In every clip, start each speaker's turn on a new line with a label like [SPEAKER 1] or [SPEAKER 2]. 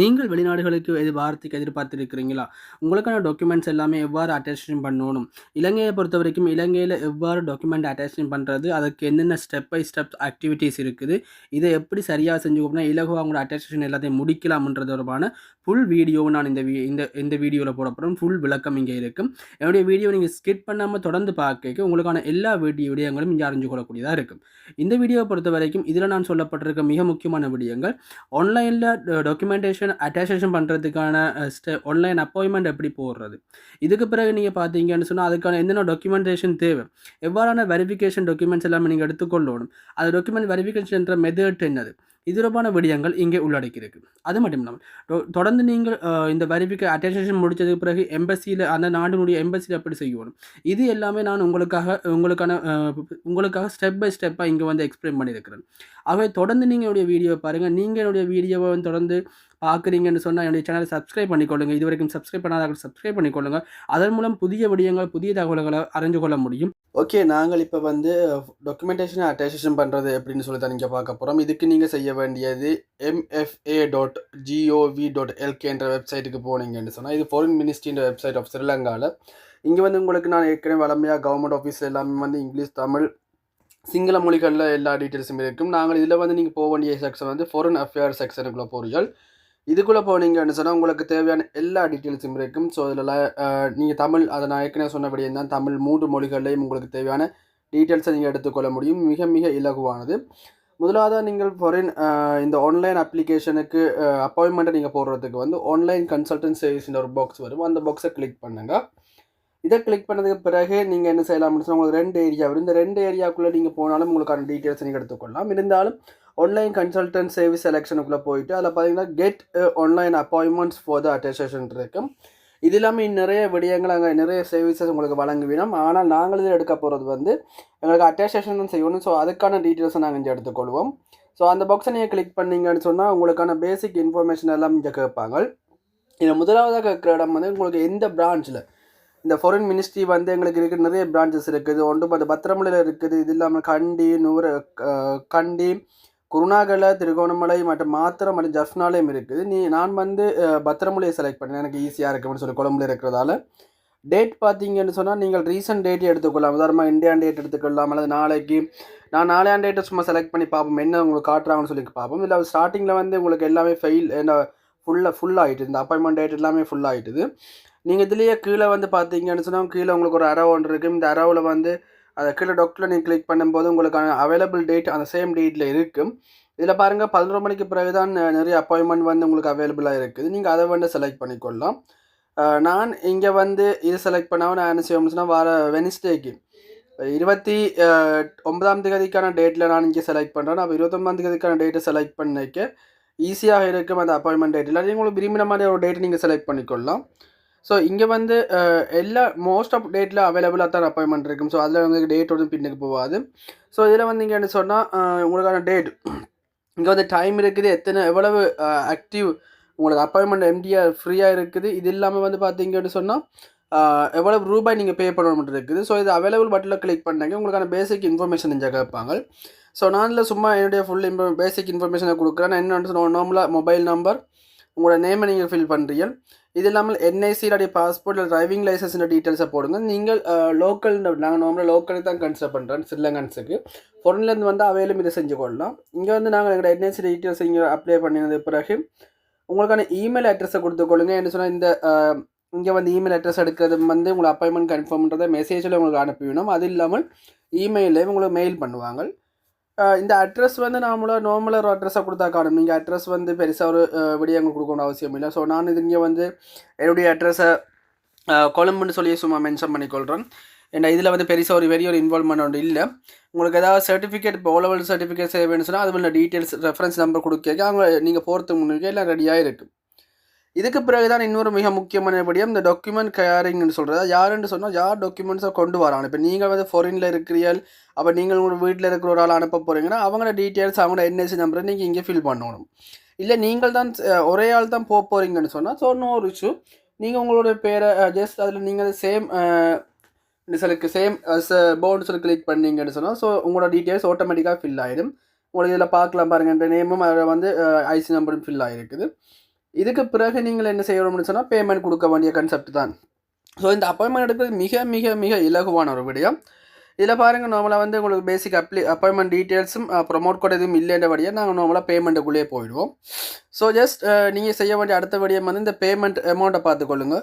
[SPEAKER 1] நீங்கள் வெளிநாடுகளுக்கு எது வாரத்துக்கு எதிர்பார்த்திருக்கிறீங்களா? உங்களுக்கான டாக்குமெண்ட்ஸ் எல்லாமே எவ்வாறு அட்டேஷன் பண்ணணும்? இலங்கையை பொறுத்த வரைக்கும் இலங்கையில் எவ்வாறு டாக்குமெண்ட் அட்டேஷன் பண்ணுறது அதுக்கு என்னென்ன ஸ்டெப் பை ஸ்டெப் ஆக்டிவிட்டீஸ் இருக்குது? இதை எப்படி சரியாக செஞ்சு கொடுத்தா இலகுவாக அவங்களோட அட்டேஷன் எல்லாத்தையும் முடிக்கலாம்ன்றது தொடர்பான ஃபுல் வீடியோ நான் இந்த வீ இந்த இந்த வீடியோவில் போட ஃபுல் விளக்கம் இங்கே இருக்கும். என்னுடைய வீடியோ நீங்கள் ஸ்கிப் பண்ணாமல் தொடர்ந்து பார்க்க உங்களுக்கான எல்லா வீடியோ விடயங்களும் இங்கே அறிஞ்சு கொள்ளக்கூடியதாக இருக்கும். இந்த வீடியோவை பொறுத்த வரைக்கும் இதில் நான் சொல்லப்பட்டிருக்க மிக முக்கியமான விடயங்கள் ஆன்லைனில் டாக்குமெண்டேஷன் அட்டாச்சேஷன் பண்ணுறதுக்கான ஸ்டெ ஆன்லைன் அப்பாயின்மெண்ட் எப்படி போடுறது? இதுக்கு பிறகு நீங்கள் பார்த்தீங்கன்னு சொன்னால் அதுக்கான என்னென்ன டாக்குமெண்டேஷன் தேவை? எவ்வாறான வெரிஃபிகேஷன் டாக்குமெண்ட்ஸ் எல்லாமே நீங்கள் எடுத்துக்கொள்ளணும்? அது டாக்குமெண்ட் வெரிஃபிகேஷன் என்ற மெத்தட் என்னது? இது தொடர்பான விடயங்கள் இங்கே உள்ளடக்கியிருக்கு. அது மட்டும் இல்லாமல் தொடர்ந்து நீங்கள் இந்த வெரிஃபிகே அட்டேஷன் முடிச்சதுக்கு பிறகு எம்பசியில் அந்த நாட்டினுடைய எம்பசியில் எப்படி செய்யணும்? இது எல்லாமே நான் உங்களுக்காக உங்களுக்கான உங்களுக்காக ஸ்டெப் பை ஸ்டெப்பாக இங்கே வந்து எக்ஸ்பிளைன் பண்ணியிருக்கிறேன். ஆகவே தொடர்ந்து நீங்கள் என்னுடைய வீடியோவை பாருங்கள் நீங்கள் என்னுடைய வீடியோவை வந்து தொடர்ந்து பார்க்குறீங்கன்னு சொன்னால் என்னுடைய சேனலை சப்ஸ்கிரைப் பண்ணிக்கொள்ளுங்க. இது வரைக்கும் சப்ஸ்கிரைப் பண்ணாத சப்ஸ்கிரைப் பண்ணிக்கொள்ளுங்க. அதன் மூலம் புதிய விடயங்கள் புதிய தகவல்களை அறிஞ்சு கொள்ள முடியும். ஓகே நாங்கள் இப்போ வந்து டாக்குமெண்டேஷன் அட்டாச்சேஷன் பண்ணுறது எப்படின்னு சொல்லி தான் நீங்கள் பார்க்க போகிறோம் இதுக்கு நீங்கள் செய்ய வேண்டியது MFA dot GOV dot LK என்ற வெப்சைட்டுக்கு போனீங்கன்னு சொன்னால் இது ஃபாரின் மினிஸ்ட்ரின்ற வெப்சைட் ஆஃப் ஸ்ரீலங்காவில் இங்கே வந்து உங்களுக்கு நான் ஏற்கனவே வளமையாக கவர்மெண்ட் ஆஃபீஸ் எல்லாமே வந்து இங்கிலீஷ் தமிழ் சிங்கள மொழிகளில் எல்லா டீட்டெயில்ஸும் இருக்கும். நாங்கள் இதில் வந்து நீங்கள் போக வேண்டிய செக்ஷன் வந்து ஃபாரின் அஃபேர் செக்ஷனுக்குள்ளே போகிறீர்கள் இதுக்குள்ளே போனீங்கன்னு சொன்னால் உங்களுக்கு தேவையான எல்லா டீட்டெயில்ஸும் இருக்கும். ஸோ இதில் நீங்கள் தமிழ் அதை நான் ஏற்கனவே சொன்னபடியே தான் தமிழ் மூன்று மொழிகள்லையும் உங்களுக்கு தேவையான டீட்டெயில்ஸை நீங்கள் எடுத்துக்கொள்ள முடியும். மிக மிக இலகுவானது. முதலாவதாக நீங்கள் ஃபாரின் இந்த ஆன்லைன் அப்ளிகேஷனுக்கு அப்பாயின்மெண்ட்டை நீங்கள் போடுறதுக்கு வந்து ஆன்லைன் கன்சல்டன்ட் சர்வீஸ்ன்ற ஒரு பாக்ஸ் வரும். அந்த பாக்ஸை கிளிக் பண்ணுங்கள் இதை கிளிக் பண்ணதுக்கு பிறகு நீங்கள் என்ன செய்யலாம்னு சொன்னால் உங்களுக்கு ரெண்டு ஏரியா வரும். இந்த ரெண்டு ஏரியாக்குள்ளே நீங்கள் போனாலும் உங்களுக்கான டீட்டெயில்ஸ் நீங்கள் எடுத்துக்கொள்ளலாம். இருந்தாலும் ஆன்லைன் கன்சல்டன்ட் சர்வீஸ் செலெக்ஷனுக்குள்ளே போயிட்டு அதில் பார்த்தீங்கன்னா get online appointments for the attestation இருக்கும் இது இல்லாமல் இன்னும் நிறைய விடயங்கள் அங்கே நிறைய சர்வீசஸ் உங்களுக்கு வழங்குவினோம் ஆனால் நாங்கள் இதில் எடுக்க போகிறது வந்து எங்களுக்கு அட்டேஷன் செய்யணும். ஸோ அதுக்கான டீட்டெயில்ஸை நாங்கள் இங்கே எடுத்துக்கொள்வோம். ஸோ அந்த பாக்ஸை நீங்கள் கிளிக் பண்ணீங்கன்னு சொன்னால் உங்களுக்கான பேசிக் இன்ஃபர்மேஷன் எல்லாம் இங்கே கேட்பாங்க. இதில் முதலாவதாக கேட்குற இடம் வந்து உங்களுக்கு எந்த பிரான்ச்சில் இந்த ஃபாரின் மினிஸ்ட்ரி வந்து எங்களுக்கு இருக்கிற நிறைய பிரான்ச்சஸ் இருக்குது. ஒன்று பார்த்து பத்திரமலையில் இருக்குது. இது இல்லாமல் கண்டி நூறு கண்டி குருணாகலை திருகோணமலை மற்றும் மாத்திரம் மற்றும் ஜஃப்னாலையும் இருக்குது. நீ நான் வந்து அஹ், பத்திரமலையை செலக்ட் பண்ணேன். எனக்கு ஈஸியாக இருக்கும்னு சொல்லி கொழம்புல இருக்கிறதால. டேட் பார்த்தீங்கன்னு சொன்னால் நீங்கள் ரீசன்ட் டேட்டே எடுத்துக்கொள்ளலாம். உதாரணமாக இந்தியான் டேட் எடுத்துக்கொள்ளலாம். அல்லது நாளைக்கு நான் நாளையான் டேட்டை சும்மா செலக்ட் பண்ணி பார்ப்போம். என்ன உங்களுக்கு காட்டுறாங்கன்னு சொல்லி பார்ப்போம். இல்லை ஸ்டார்டிங்கில் வந்து உங்களுக்கு எல்லாமே ஃபெயில் என்ன ஃபுல்லாக ஃபுல் ஆகிட்டு இந்த அப்பாயின்மெண்ட் டேட் எல்லாமே ஃபுல் ஆகிட்டுது நீங்கள் இதுலேயே கீழே வந்து பார்த்தீங்கன்னு சொன்னால் கீழே உங்களுக்கு ஒரு அரவு ஒன்று இருக்குது இந்த அரவில் வந்து அதை கீழே டாக்டரில் நீங்கள் கிளிக் பண்ணும்போது உங்களுக்கான அவைலபிள் டேட் அந்த சேம் டேட்டில் இருக்கும். இதில் பாருங்கள் பதினோரு மணிக்கு பிறகு தான் நிறைய அப்பாயின்மெண்ட் வந்து உங்களுக்கு அவைலபிளாக இருக்குது. நீங்கள் அதை வந்து செலக்ட் பண்ணிக்கொள்ளலாம். நான் இங்கே வந்து இது செலக்ட் பண்ணாமல் நான் என்ன செய்வோம்னு சொன்னால் வர வெனிஸ்டேக்கு இருபத்தி ஒன்பதாம் தேதிக்கான டேட்டில் நான் இங்கே செலக்ட் பண்ணுறேன் அப்போ இருபத்தொம்பதாம் தேதிக்கான டேட்டை செலக்ட் பண்ணிக்க ஈஸியாக இருக்கும் அந்த அப்பாயின்மெண்ட் டேட் இல்லாட்டி உங்களுக்கு விரும்பின மாதிரி ஒரு டேட் நீங்கள் செலக்ட் பண்ணிக்கொள்ளலாம். ஸோ இங்கே வந்து uh, எல்லா மோஸ்ட் ஆஃப் டேட்டில் அவைலபிளாக தான் அப்பாயின்மெண்ட் இருக்கும். ஸோ அதில் வந்து டேட் வந்து பின்னுக்கு போகாது. ஸோ இதில் வந்து இங்கே என்ன சொன்னால் uh, உங்களுக்கான டேட் இங்கே வந்து டைம் இருக்குது எத்தனை எவ்வளவு uh, ஆக்டிவ் உங்களுக்கு அப்பாயின்மெண்ட் எம்டிஆர் ஃப்ரீயாக இருக்குது. இது இல்லாமல் வந்து பார்த்தீங்கன்னு சொன்னால் எவ்வளவு ரூபாய் நீங்கள் பே பண்ண இருக்குது. ஸோ இது அவைலபிள் பட்டில் கிளிக் பண்ணாங்க. உங்களுக்கான பேசிக் இன்ஃபர்மேஷன் இங்கே கேட்பாங்க. ஸோ நான் சும்மா என்னுடைய ஃபுல் இன்ஃபர் பேசிக் இன்ஃபர்மேஷனை கொடுக்குறேன். நான் என்னென்னு சொன்னால் நார்மலாக மொபைல் நம்பர் உங்களோட நேமை நீங்கள் ஃபில் பண்ணுறீங்க இது இல்லாமல் என்ஐசி பாஸ்போர்ட் இல்லை டிரைவிங் லைசன்ஸ் டீட்டெயில்ஸை போடுங்க. நீங்கள் லோக்கல் நாங்கள் நார்மலாக லோக்கலுக்கு தான் கன்சிடர் பண்ணுறேன் ஸ்ரீலங்கன்ஸுக்கு ஃபொரின்லேருந்து வந்து அவையிலும் இதை செஞ்சு கொள்ளலாம். இங்கே வந்து நாங்கள் எங்களோட என்ஐசி டீட்டெயில்ஸ் இங்கே அப்ளை பண்ணினது பிறகு உங்களுக்கான இமெயில் அட்ரஸை கொடுத்துக்கொள்ளுங்க என்ன சொன்னால் இந்த இங்கே வந்து இமெயில் அட்ரஸ் எடுக்கிறது வந்து உங்களுக்கு அப்பாயின்மெண்ட் கன்ஃபார்ம்ன்றதை மெசேஜில் உங்களுக்கு அனுப்பிவிடணும் அது இல்லாமல் இமெயிலே உங்களுக்கு மெயில் பண்ணுவாங்க. இந்த அட்ரஸ் வந்து நாமள நார்மலாக ஒரு அட்ரஸாக கொடுத்தா காணும். நீங்கள் அட்ரஸ் வந்து பெருசாக ஒரு விடிய எங்களுக்கு கொடுக்கணும் அவசியம் இல்லை. ஸோ நான் இது இங்கே வந்து என்னுடைய அட்ரஸை கொழும்புன்னு சொல்லி சும்மா மென்ஷன் பண்ணிக்கொள்கிறேன் ஏன்னா இதில் வந்து பெருசாக ஒரு பெரிய ஒரு இன்வால்மெண்ட் ஒன்று இல்லை. உங்களுக்கு ஏதாவது சர்டிஃபிகேட் இப்போ லெவல் சர்டிஃபிகேட் செய்ய வேணும்னு சொன்னால் அது உள்ள டீட்டெயில்ஸ் ரெஃபரன்ஸ் நம்பர் கொடுக்க அவங்க நீங்கள் போகிறதுக்கு முன்னாடி எல்லாம் ரெடியாக இருக்குது இதுக்கு பிறகு தான் இன்னொரு மிக முக்கியமான விடயம் இந்த டாக்குமெண்ட் கேரிங்னு சொல்கிறது யாருன்னு சொன்னால் யார் டாக்குமெண்ட்ஸை கொண்டு வராங்க? இப்போ நீங்கள் வந்து ஃபாரினில் இருக்கிறீர்கள். அப்போ நீங்கள் உங்கள் வீட்டில் இருக்கிற ஒரு ஆள் அனுப்ப போகிறீங்கன்னா அவங்களோட டீட்டெயில்ஸ் அவங்களோட என்எஸ்சி நம்பரை நீங்கள் இங்கே ஃபில் பண்ணணும். இல்லை நீங்கள் தான் ஒரே ஆள் தான் போக போகிறீங்கன்னு சொன்னால் ஸோ நோ ஒரு இஷ்யூ நீங்கள் உங்களோட பேரை ஜஸ்ட் அதில் நீங்கள் சேம் செலுக்கு சேம் போர்டு சொல்லி கிளிக் பண்ணீங்கன்னு சொன்னால் ஸோ உங்களோட டீட்டெயில்ஸ் ஆட்டோமேட்டிக்காக ஃபில் ஆகிடும் உங்களுக்கு இதில் பார்க்கலாம் பாருங்கள் இந்த நேமும் அதில் வந்து ஐசி நம்பரும் ஃபில் ஆகிருக்குது இதுக்கு பிறகு நீங்கள் என்ன செய்யணும்னு சொன்னால் பேமெண்ட் கொடுக்க வேண்டிய கன்செப்ட் தான். ஸோ இந்த அப்பாயின்மெண்ட் எடுக்கிறது மிக மிக மிக இலகுவான ஒரு விடயம். இதில் பாருங்கள் நார்மலாக வந்து உங்களுக்கு பேசிக் அப்ளி அப்பாயின்மெண்ட் டீட்டெயில்ஸும் ப்ரொமோட் கோட் எதுவும் இல்லைன்றபடியாக நாங்கள் நார்மலாக பேமெண்ட்டுக்குள்ளேயே போயிடுவோம். ஸோ ஜஸ்ட் நீங்கள் செய்ய வேண்டிய அடுத்த விடயம் வந்து இந்த பேமெண்ட் அமௌண்ட்டை பார்த்துக்கொள்ளுங்க.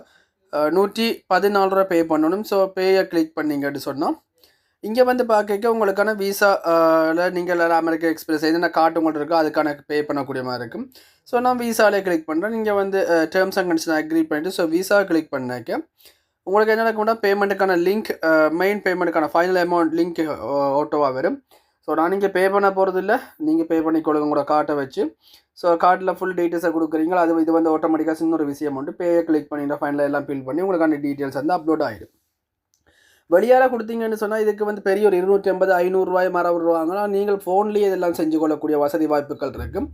[SPEAKER 1] நூற்றி பதினாலு ரூபா பே பண்ணணும். ஸோ பேயை கிளிக் பண்ணிங்கன்னு சொன்னால் இங்கே வந்து பார்க்க உங்களுக்கான விசாவில் நீங்கள் அமெரிக்க எக்ஸ்பிரஸ் எதுனா கார்டு உங்கள்ட்ட இருக்கோ அதுக்கான பே பண்ணக்கூடிய மாதிரி இருக்கும். ஸோ நான் விசாவிலே கிளிக் பண்ணுறேன் நீங்கள் வந்து டேர்ம்ஸ் அண்ட் கண்டிஷன் அக்ரி பண்ணிட்டு ஸோ விசாவை கிளிக் பண்ணாக்க உங்களுக்கு என்ன நடக்கும்னா பேமெண்ட்டுக்கான லிங்க் மெயின் பேமெண்ட்டுக்கான ஃபைனல் அமௌண்ட் லிங்க் ஆட்டோவாக வரும். ஸோ நான் நீங்கள் பே பண்ண போகிறது இல்லை நீங்கள் பே பண்ணிக்கொள்ளுங்க உங்களோட கார்ட்டை வச்சு. ஸோ கார்டில் ஃபுல் டீட்டெயில்ஸை கொடுக்குறீங்களோ? அது இது வந்து ஆட்டோமேட்டிக்காக ஒரு விஷயம் உண்டு. பேயை கிளிக் பண்ணிட்டு ஃபைனலாக எல்லாம் ஃபில் பண்ணி உங்களுக்கான டீட்டெயில்ஸ் வந்து அப்லோட் ஆகிடும் வெளியால் கொடுத்தீங்கன்னு சொன்னால் இதுக்கு வந்து பெரிய ஒரு இருநூற்றி ஐம்பது ஐநூறுரூவாய் மர வருவாங்கன்னா நீங்கள் ஃபோன்லேயே இதெல்லாம் செஞ்சு கொள்ளக்கூடிய வசதி வாய்ப்புகள் இருக்கும்.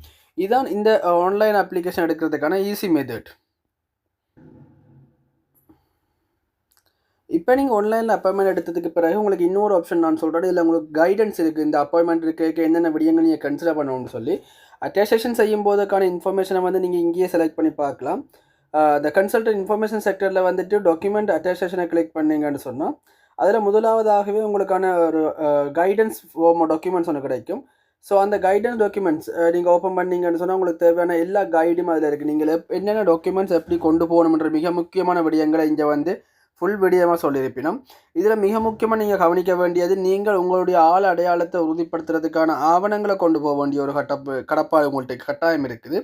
[SPEAKER 1] இதான் இந்த ஆன்லைன் அப்ளிகேஷன் எடுக்கிறதுக்கான ஈஸி மெத்தட் இப்போ நீங்கள் ஆன்லைனில் அப்பாயின்மெண்ட் எடுத்ததுக்கு பிறகு உங்களுக்கு இன்னொரு ஆப்ஷன் நான் சொல்கிறேன் இதில் உங்களுக்கு கைடன்ஸ் இருக்குது இந்த அப்பாயின்மெண்ட் இருக்க என்னென்ன விடயங்கள் நீங்கள் கன்சிடர் பண்ணணும்னு சொல்லி. அட்டேஷேஷன் செய்யும் போதுக்கான இன்ஃபர்மேஷனை வந்து நீங்கள் இங்கேயே செலக்ட் பண்ணி பார்க்கலாம். இந்த கன்சல்டன் இன்ஃபர்மேஷன் செக்டரில் வந்துட்டு டாக்குமெண்ட் அட்டேஷேஷனை கிளிக் பண்ணீங்கன்னு சொன்னால் அதில் முதலாவதாகவே உங்களுக்கான ஒரு கைடன்ஸ் டாக்குமெண்ட்ஸ் ஒன்று கிடைக்கும். ஸோ அந்த கைடன்ஸ் டாக்குமெண்ட்ஸ் நீங்கள் ஓப்பன் பண்ணீங்கன்னு சொன்னால் உங்களுக்கு தேவையான எல்லா கைடும் அதில் இருக்குது நீங்கள் எப் என்னென்ன டாக்குமெண்ட்ஸ் எப்படி கொண்டு போகணுன்ற மிக முக்கியமான விடயங்களை இங்கே வந்து ஃபுல் விடயமாக சொல்லியிருப்பினோம் இதில் மிக முக்கியமாக நீங்கள் கவனிக்க வேண்டியது நீங்கள் உங்களுடைய ஆள் அடையாளத்தை உறுதிப்படுத்துறதுக்கான ஆவணங்களை கொண்டு போக வேண்டிய ஒரு கட்டப்பு கடப்பாடு உங்கள்கிட்ட கட்டாயம் இருக்குது.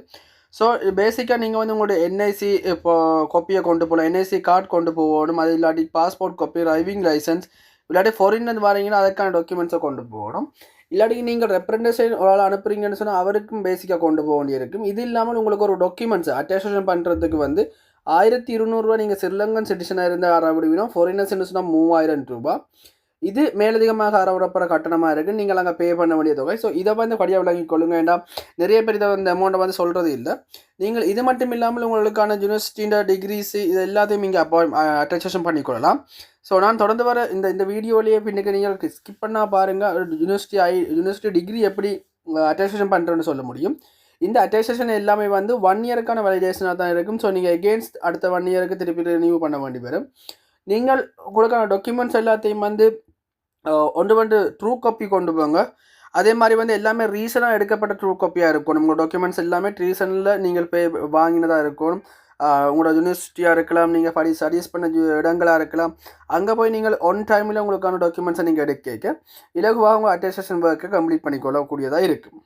[SPEAKER 1] ஸோ பேசிக்காக நீங்கள் வந்து உங்களோட என்ஐசி இப்போ கொப்பியை கொண்டு போகலாம் என்ஐசி கார்டு கொண்டு போகணும். அது இல்லாட்டி பாஸ்போர்ட் காப்பி டிரைவிங் லைசன்ஸ் இல்லாட்டி ஃபாரின்லேருந்து வரீங்கன்னா அதுக்கான டாக்குமெண்ட்ஸை கொண்டு போகணும். இல்லாட்டி நீங்கள் ரெப்ரண்டேஷன் ஒரு ஆள் அனுப்புறீங்கன்னு சொன்னால் அவருக்கும் பேசிக்காக கொண்டு போக வேண்டியிருக்கும். இது இல்லாமல் உங்களுக்கு ஒரு டாக்குமெண்ட்ஸ் அட்டாஸ்டேஷன் பண்ணுறதுக்கு வந்து ஆயிரத்தி இருநூறுவா நீங்கள் ஸ்ரீலங்கன் சிட்டிசனாக இருந்தால் அறவிடுவீங்கன்னா ஃபாரினர்ஸ் சொன்னால் மூவாயிரம் ரூபாய். இது மேலதிகமாக அறவிடப்படுற கட்டணமாக இருக்குது நீங்கள் அங்கே பே பண்ண வேண்டிய தொகை. ஸோ இதை வந்து படியாக விளங்கி கொள்ளுங்க. வேண்டாம் நிறைய பேர் இதை வந்து அமௌண்ட்டை வந்து சொல்கிறது இல்லை. நீங்கள் இது மட்டும் இல்லாமல் உங்களுக்கான யூனிவர்சிட்டியோட டிகிரிஸ் இது எல்லாத்தையும் நீங்கள் அப்போ அட்டஸ்டேஷன் பண்ணிக்கொள்ளலாம் ஸோ நான் தொடர்ந்து வர இந்த இந்த வீடியோலேயே பின்னுக்கு நீங்கள் ஸ்கிப் பண்ணால் பாருங்கள் யூனிவர்சிட்டி ஐ யூனிவர்சிட்டி டிகிரி எப்படி அட்டஸ்டேஷன் பண்ணுறோன்னு சொல்ல முடியும். இந்த அட்டஸ்டேஷன் எல்லாமே வந்து ஒன் இயருக்கான வேலிடேஷனாக தான் இருக்கும். ஸோ நீங்கள் எகெயின்ஸ்ட் அடுத்த ஒன் இயருக்கு திருப்பி ரினியூ பண்ண வேண்டி வரும். நீங்கள் உங்களுக்கான டாக்குமெண்ட்ஸ் எல்லாத்தையும் வந்து ஒன்று வந்து ட்ரூ காப்பி கொண்டு போங்க. அதே மாதிரி வந்து எல்லாமே ரீசனாக எடுக்கப்பட்ட ட்ரூ காப்பியாக இருக்கணும் உங்களோட டாக்குமெண்ட்ஸ் எல்லாமே ரீசனில் நீங்கள் பே வாங்கினதாக இருக்கணும் உங்களோட யூனிவர்சிட்டியாக இருக்கலாம் நீங்கள் படி ஸ்டடீஸ் பண்ண இடங்களாக இருக்கலாம். அங்கே போய் நீங்கள் ஒன் டைமில் உங்களுக்கான டாக்குமெண்ட்ஸை நீங்கள் எடுக்க இலகுவாக உங்கள் அட்டஸ்டேஷன் ஒர்க்கை கம்ப்ளீட் பண்ணிக்கொள்ளக்கூடியதாக இருக்குது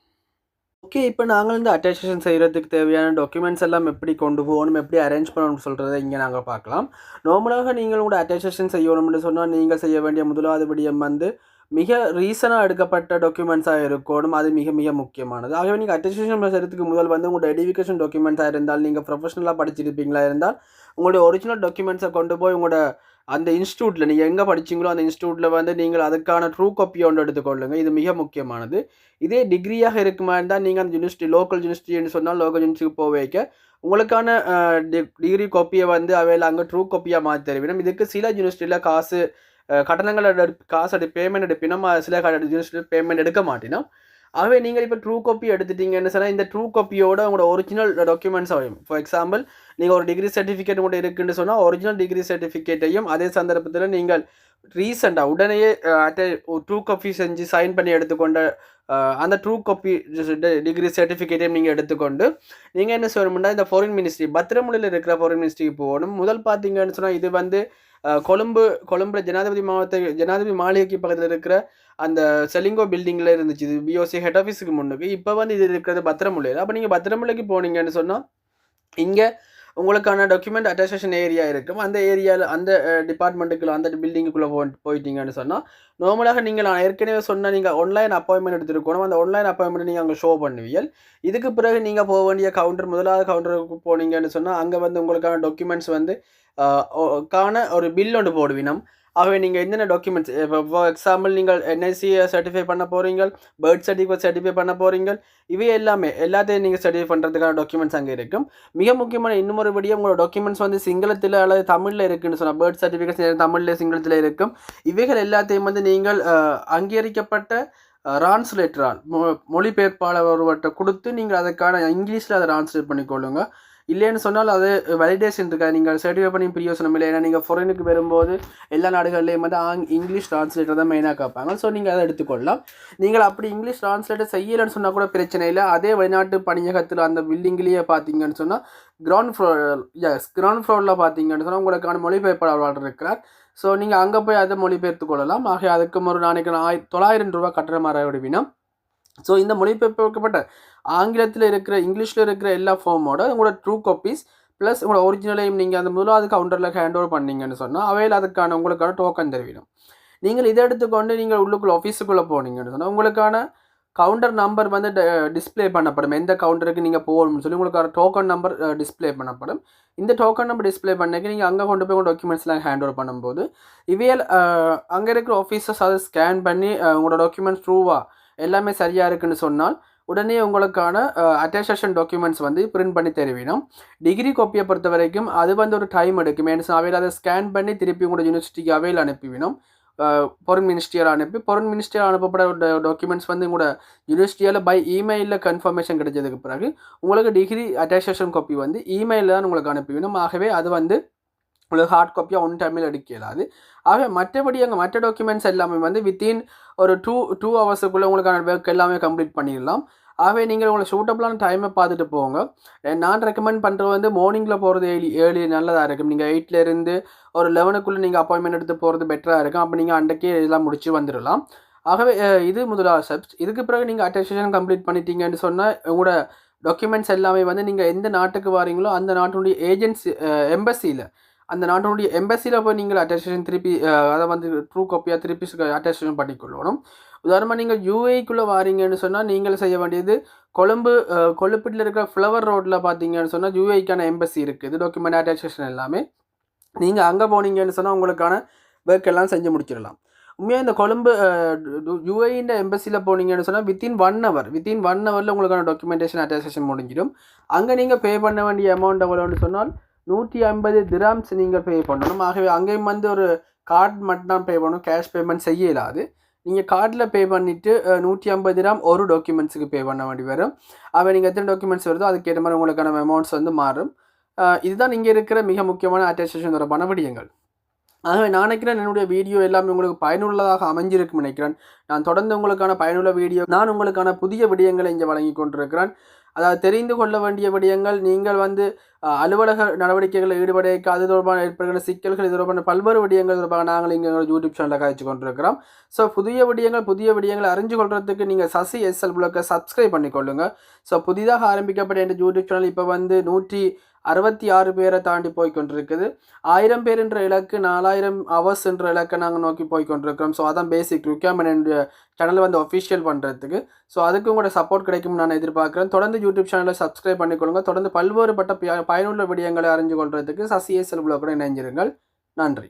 [SPEAKER 1] ஓகே இப்போ நாங்கள் இந்த அட்டேஷன் செய்கிறதுக்கு தேவையான டாக்குமெண்ட்ஸ் எல்லாம் எப்படி கொண்டு போகணும் எப்படி அரேஞ்ச் பண்ணணும்னு சொல்கிறத இங்கே நாங்கள் பார்க்கலாம். நார்மலாக நீங்கள் உங்களோட அட்டேஷன் செய்யணும்னு சொன்னால் நீங்கள் செய்ய வேண்டிய முதலாவது விடயம் வந்து மிக ரீசனாக எடுக்கப்பட்ட டாக்குமெண்ட்ஸாக இருக்கணும். அது மிக மிக முக்கியமானது. ஆகவே நீங்கள் அட்டேஷன் செய்கிறதுக்கு முதல் வந்து உங்களோட எடுகேஷன் டாக்குமெண்ட்ஸாக இருந்தால் நீங்கள் ப்ரொஃபஷனலாக படிச்சிருப்பீங்களா இருந்தால் உங்களுடைய ஒரிஜினல் டாக்குமெண்ட்ஸை கொண்டு போய் உங்களோட அந்த இன்ஸ்டியூட்டில் நீங்கள் எங்கே படிச்சீங்களோ அந்த இன்ஸ்டியூட்டில் வந்து நீங்கள் அதுக்கான ட்ரூ காப்பி ஒன்று எடுத்துக்கொள்ளுங்க. இது மிக முக்கியமானது. இதே டிகிரியாக இருக்குமா இருந்தால் நீங்கள் அந்த யூனிவர்சிட்டி லோக்கல் யூனிவர்சிட்டின்னு சொன்னால் லோக்கல் யூனிவர்சிட்டிக்கு போக வைக்க உங்களுக்கான டிகிரி காப்பியை வந்து அவையில் அங்கே ட்ரூ காப்பியாக மாற்றி தருவிடும். இதுக்கு சில யூனிவர்சிட்டியில் காசு கட்டணங்கள் காசு பேமெண்ட் எடுப்பினோம் சில யூனிவர்சிட்டியில் பேமெண்ட் எடுக்க மாட்டினோம். ஆகவே நீங்கள் இப்போ ட்ரூ காப்பி எடுத்துட்டீங்கன்னு சொன்னால் இந்த ட்ரூ காப்பியோட உங்களோட ஒரிஜினல் டாக்குமெண்ட்ஸ் ஆகும் ஃபார் எக்ஸாம்பிள் நீங்கள் ஒரு டிகிரி சர்டிஃபிகேட் கூட இருக்குன்னு சொன்னால் ஒரிஜினல் டிகிரி சர்டிஃபிகேட்டையும் அதே சந்தர்ப்பத்தில் நீங்கள் ரீசெண்டாக உடனேயே ட்ரூ காப்பி செஞ்சு சைன் பண்ணி எடுத்துக்கொண்ட அந்த ட்ரூ காப்பி டிகிரி சர்டிஃபிகேட்டையும் நீங்கள் எடுத்துக்கொண்டு நீங்கள் என்ன சொல்லணும்னா இந்த ஃபாரின் மினிஸ்ட்ரி பத்திரமுலையில் இருக்கிற ஃபாரின் மினிஸ்ட்ரிக்கு போகணும். முதல் பார்த்தீங்கன்னு சொன்னால் இது வந்து கொழும்பு கொழும்புல ஜனாதிபதி மாவட்ட ஜனாதிபதி மாளிகைக்கு பக்கத்தில் இருக்கிற அந்த செலிங்கோ பில்டிங்கில் இருந்துச்சு. இது பிஓசி ஹெட் ஆஃபீஸுக்கு முன்னுக்கு. இப்போ வந்து இது இருக்கிறது பத்திரமுல்லையில் அப்போ நீங்கள் பத்திரமுலைக்கு போனீங்கன்னு சொன்னால் இங்கே உங்களுக்கான டாக்குமெண்ட் அட்டாசேஷன் ஏரியா இருக்கும். அந்த ஏரியாவில் அந்த டிபார்ட்மெண்ட்டுக்குள்ள அந்த பில்டிங்குக்குள்ளே போ போயிட்டீங்கன்னு சொன்னால் நார்மலாக நீங்கள் நான் ஏற்கனவே சொன்ன நீங்கள் ஆன்லைன் அப்பாயின்மெண்ட் எடுத்துருக்கணும். அந்த ஆன்லைன் அப்பாயின்மெண்ட் நீங்கள் அங்கே ஷோ பண்ணுவீர்கள். இதுக்கு பிறகு நீங்கள் போக வேண்டிய கவுண்டர் முதலாவது கவுண்டருக்கு போனீங்கன்னு சொன்னால் அங்கே வந்து உங்களுக்கான டாக்குமெண்ட்ஸ் வந்து காண ஒரு பில் ஒன்று போடுவினம். ஆகவே நீங்கள் என்னென்ன டாக்குமெண்ட்ஸ் இப்போ ஃபார் எக்ஸாம்பிள் நீங்கள் என்ஐசியை சர்டிஃபை பண்ண போகிறீங்க பேர்த் சர்டிஃபிகேட் சர்டிஃபை பண்ண போகிறீங்க இவை எல்லாமே எல்லாத்தையும் நீங்கள் சர்டிஃபை பண்ணுறதுக்கான டாக்குமெண்ட்ஸ் அங்கே இருக்கும். மிக முக்கியமான இன்னொரு ஒரு உங்களோட டாக்குமெண்ட்ஸ் வந்து சிங்களத்தில் அல்லது தமிழில் இருக்குன்னு சொன்னால் பேர்த் சர்டிஃபிகேட்ஸ் தமிழில் சிங்களத்தில் இருக்கும். இவைகள் எல்லாத்தையும் வந்து நீங்கள் அங்கீகரிக்கப்பட்ட ரான்ஸ்லேட்டரால் மொ மொழிபெயர்ப்பாளர் ஒருவர்கிட்ட கொடுத்து நீங்கள் அதுக்கான இங்கிலீஷில் அதை டிரான்ஸ்லேட் பண்ணிக்கொள்ளுங்கள் இல்லைன்னு சொன்னால் அது வேலிடேஷன் இருக்காது. நீங்கள் சர்டிஃபை பண்ணி பிரியோசனம் இல்லை ஏன்னா நீங்கள் ஃபாரினுக்கு வரும்போது எல்லா நாடுகள்லேயும் வந்து ஆங் இங்கிலீஷ் ட்ரான்ஸ்லேட்டர் தான் மெயினாக கேட்பாங்க ஸோ நீங்கள் அதை எடுத்துக்கொள்ளலாம். நீங்கள் அப்படி இங்கிலீஷ் ட்ரான்ஸ்லேட்டர் செய்யலைன்னு சொன்னால் கூட பிரச்சனை இல்லை. அதே வெளிநாட்டு பணியகத்தில் அந்த பில்டிங்லேயே பார்த்தீங்கன்னு சொன்னால் கிரவுண்ட் ஃப்ளோர் எஸ் கிரவுண்ட் ஃப்ளோரில் பார்த்தீங்கன்னு சொன்னால் உங்களுக்கான மொழிபெயர்ப்பாளர் இருக்கிறார். ஸோ நீங்கள் அங்கே போய் அதை மொழிபெயர்த்து கொள்ளலாம். ஆகிய அதுக்கு ஒரு நாளைக்கு ஆய் தொள்ளாயிரம் ரூபா கட்டுற மாதிரி விடுவினம் ஸோ இந்த மொழிபெயர்க்கப்பட்ட ஆங்கிலத்தில் இருக்கிற இங்கிலீஷில் இருக்கிற எல்லா ஃபார்மோட உங்களோட ட்ரூ காப்பீஸ் ப்ளஸ் உங்களோட ஒரிஜினலையும் நீங்கள் அந்த முதலாவது கவுண்டரில் ஹேண்ட் ஓவர் பண்ணீங்கன்னு சொன்னால் அவையில் அதுக்கான உங்களுக்கான டோக்கன் தெரிவிடும். நீங்கள் இதை எடுத்துக்கொண்டு நீங்கள் உள்ளுக்குள்ள ஆஃபீஸுக்குள்ளே போனீங்கன்னு சொன்னால் உங்களுக்கான கவுண்டர் நம்பர் வந்து டிஸ்பிளே பண்ணப்படும். எந்த கவுண்டருக்கு நீங்கள் போகணும்னு சொல்லி உங்களுக்கு டோக்கன் நம்பர் டிஸ்பிளே பண்ணப்படும். இந்த டோக்கன் நம்பர் டிஸ்பிளே பண்ணக்கு நீங்கள் அங்கே கொண்டு போய் உங்கள் டாக்குமெண்ட்ஸ்லாம் ஹேண்ட் ஓவர் பண்ணும்போது இவையல் அங்கே இருக்கிற ஆஃபீஸர்ஸ் அதை ஸ்கேன் பண்ணி உங்களோட டாக்குமெண்ட்ஸ் ட்ரூவாக எல்லாமே சரியாக இருக்குன்னு சொன்னால் உடனே உங்களுக்கான அட்டஸ்டேஷன் டாக்குமெண்ட்ஸ் வந்து பிரிண்ட் பண்ணி தருவினோம் டிகிரி காப்பியை பொறுத்த வரைக்கும் அது வந்து ஒரு டைம் எடுக்கும். ஏன்னு அவையில் அதை ஸ்கேன் பண்ணி திருப்பி உங்களோட யூனிவர்சிட்டிக்கு அவையில் அனுப்பிவிடும். பொருள் மினிஸ்ட்ரியால் அனுப்பி பொருள் மினிஸ்ட்ரியால் அனுப்பப்பட டாக்குமெண்ட்ஸ் வந்து உங்களோட யூனிவர்சிட்டியால் பை இமெயிலில் கன்ஃபர்மேஷன் கிடைச்சதுக்கு பிறகு உங்களுக்கு டிகிரி அட்டாசேஷன் காப்பி வந்து இமெயிலில் தான் உங்களுக்கு அனுப்பிவிடும். ஆகவே அது வந்து உங்களுக்கு ஹார்ட் காப்பியாக ஒன் டைமில் எடுக்க இயலாது. ஆக மற்றபடி அங்கே மற்ற டாக்குமெண்ட்ஸ் எல்லாமே வந்து வித்தின் ஒரு டூ டூ ஹவர்ஸுக்குள்ளே உங்களுக்கான ஒர்க் எல்லாமே கம்ப்ளீட் பண்ணிடலாம். ஆகவே நீங்கள் உங்களை சூட்டபிளான டைமை பார்த்துட்டு போங்க. நான் ரெக்கமெண்ட் பண்ணுறது வந்து மார்னிங்கில் போகிறது ஏழு ஏழு நல்லதாக இருக்கும். நீங்கள் எயிட்லேருந்து ஒரு லெவனுக்குள்ளே நீங்கள் அப்பாயின்மெண்ட் எடுத்து போகிறது பெட்டராக இருக்கும். அப்போ நீங்கள் அன்றைக்கே இதெல்லாம் முடிச்சு வந்துடலாம். ஆகவே இது முதலாக ஸ்டெப்ஸ் இதுக்கு பிறகு நீங்கள் அட்டஸ்டேஷன் கம்ப்ளீட் பண்ணிட்டீங்கன்னு சொன்னால் உங்களோட டாக்குமெண்ட்ஸ் எல்லாமே வந்து நீங்கள் எந்த நாட்டுக்கு வரீங்களோ அந்த நாட்டினுடைய ஏஜென்சி எம்பசியில் அந்த நாட்டினுடைய எம்பசியில் போய் நீங்கள் அட்டஸ்டேஷன் திருப்பி அதை வந்து ட்ரூ காப்பியாக திருப்பி அட்டஸ்டேஷன் பண்ணிக்கொள்ளணும் உதாரணமாக நீங்கள் யூஏக்குள்ளே வாரீங்கன்னு சொன்னால் நீங்கள் செய்ய வேண்டியது கொழும்பு கொழுப்பிட்டில் இருக்கிற ஃப்ளவர் ரோட்டில் பார்த்தீங்கன்னு சொன்னால் யூஏக்கான எம்பசி இருக்குது. டாக்குமெண்ட் அட்டாச்சேஷன் எல்லாமே. நீங்கள் அங்கே போனீங்கன்னு சொன்னால் உங்களுக்கான ஒர்க் எல்லாம் செஞ்சு முடிச்சிடலாம். உண்மையாக இந்த கொழும்பு யூஏஇந்த எம்பசியில் போனீங்கன்னு சொன்னால் within one hour within one ஹவரில் உங்களுக்கான டாக்குமெண்டேஷன் அட்டாச்சேஷன் முடிஞ்சிடும். அங்கே நீங்கள் பே பண்ண வேண்டிய அமௌண்ட் எவ்வளோன்னு சொன்னால் நூற்றி ஐம்பது திராம்ஸ் நீங்கள் பே பண்ணணும். ஆகவே அங்கேயும் வந்து ஒரு கார்டு மட்டும் தான் பே பண்ணணும் கேஷ் பேமெண்ட் செய்ய இல்லாது நீங்கள் கார்டில் பே பண்ணிவிட்டு நூற்றி ஐம்பது கிராம் ஒரு டாக்குமெண்ட்ஸுக்கு பே பண்ண வேண்டி வரும். அவன் நீங்கள் எத்தனை டாக்குமெண்ட்ஸ் வருதோ அதுக்கேற்ற மாதிரி உங்களுக்கான அமௌண்ட்ஸ் வந்து மாறும். இதுதான் இங்கே இருக்கிற மிக முக்கியமான அட்டஸ்டேஷன் தொடர்பான விடயங்கள் ஆகவே நான் நினைக்கிறேன் என்னுடைய வீடியோ எல்லாமே உங்களுக்கு பயனுள்ளதாக அமைஞ்சிருக்கும் நினைக்கிறேன். நான் தொடர்ந்து உங்களுக்கான பயனுள்ள வீடியோ நான் உங்களுக்கான புதிய விடயங்களை இங்கே வழங்கி கொண்டிருக்கிறேன். அதாவது தெரிந்து கொள்ள வேண்டிய விடயங்கள் நீங்கள் வந்து அலுவலக நடவடிக்கைகளில் ஈடுபடைக்க அது தொடர்பான ஏற்படுகிற சிக்கல்கள் இது தொடர்பான பல்வேறு விடயங்கள் தொடர்பாக நாங்கள் இங்கே எங்கள் யூடியூப் சேனலில் காய்ச்சி கொண்டிருக்கிறோம். ஸோ புதிய விடயங்கள் புதிய விடயங்களை அறிஞ்சு கொள்றதுக்கு நீங்கள் சசி எஸ்எல் புலக்கை சப்ஸ்கிரைப் பண்ணிக்கொள்ளுங்கள் ஸோ புதிதாக ஆரம்பிக்கப்பட்ட இந்த யூடியூப் சேனல் இப்போ வந்து நூற்றி அறுபத்தி ஆறு பேரை தாண்டி போய் கொண்டிருக்குது. ஆயிரம் பேர் என்ற இலக்கு நாலாயிரம் ஹவர்ஸ் என்ற இலக்கை நாங்கள் நோக்கி போய் கொண்டிருக்கிறோம். ஸோ அதான் பேசிக் ரிக்யர்மெண்ட் சேனல் வந்து ஒஃபிஷியல் பண்ணுறதுக்கு ஸோ அதுக்கும் உங்களோட சப்போர்ட் கிடைக்கும் நான் எதிர்பார்க்குறேன். தொடர்ந்து யூடியூப் சேனலை சப்ஸ்கிரைப் பண்ணிக்கொள்ளுங்க. தொடர்ந்து பல்வேறுபட்ட பயனுள்ள விடயங்களை அறிஞ்சு கொள்றதுக்கு சசிஎஸ்எல் கூட இணைஞ்சிருங்கள் நன்றி.